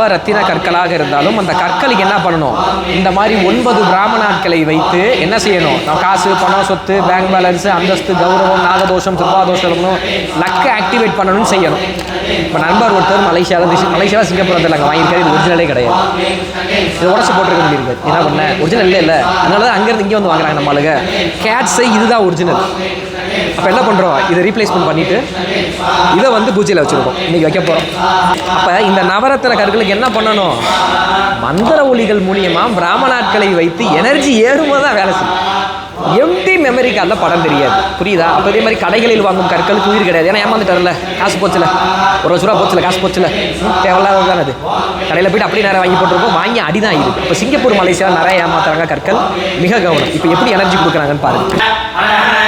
நவரத்தின கற்களாக இருந்தாலும் அந்த கற்களுக்கு என்ன பண்ணணும்? இந்த மாதிரி ஒன்பது பிராமணாட்களை வைத்து என்ன செய்யணும்? நம்ம காசு பணம் சொத்து பேங்க் பேலன்ஸ் அந்தஸ்து கௌரவம் நாகதோஷம் செவ்வாதோஷம் லக்கை ஆக்டிவேட் பண்ணணும்னு செய்யணும். இப்போ நண்பர் ஒருத்தர் மலேசியாவில் மலேசியாவில் சிங்கப்பூர் அங்கே வாங்கியிருக்காரு. இது ஒரிஜினலே கிடையாது. இது உடச்சி போட்டிருக்க வேண்டியிருக்கு. என்ன பண்ண? ஒரிஜினல் இல்லை இல்லை. அதனால தான் அங்கேருந்து இங்கே வந்து வாங்குறாங்க நம்மளுக்கு. கேட்ஸை இதுதான் ஒரிஜினல் அப்போ என்ன பண்ணுறோம் இதை ரீப்ளேஸ்மெண்ட் பண்ணிவிட்டு இதை வந்து பூஜையில் வச்சுருக்கோம். இன்றைக்கி வைக்க போகிறோம் அப்போ இந்த நவரத்தின கற்களுக்கு என்ன பண்ணணும்? மந்திர ஒலிகள் மூலியமாக பிராமணாட்களை வைத்து எனர்ஜி ஏறும்போது தான் வேலை செய்யும். எம்டி மெமரி கார்டில் படம் தெரியாது. புரியுதா? அப்போ இதே மாதிரி கடைகளில் வாங்கும் கற்களுக்கு உயிர் கிடையாது. ஏன்னா ஏமாந்துட்டார்ல காசு போச்சுல. ஒரு லட்ச ரூபா போச்சுல காசு போச்சுல. ம், தேவையில்லாதது தானே அது. கடையில் போயிட்டு அப்படி நேரம் வாங்கி போட்டிருப்போம் வாங்கி அடி தான் இருக்குது இப்போ சிங்கப்பூர் மலேசியாவில் நிறைய ஏமாத்துறாங்க கற்கள். மிக கவனம். இப்போ எப்படி எனர்ஜி கொடுக்குறாங்கன்னு பாருங்கள்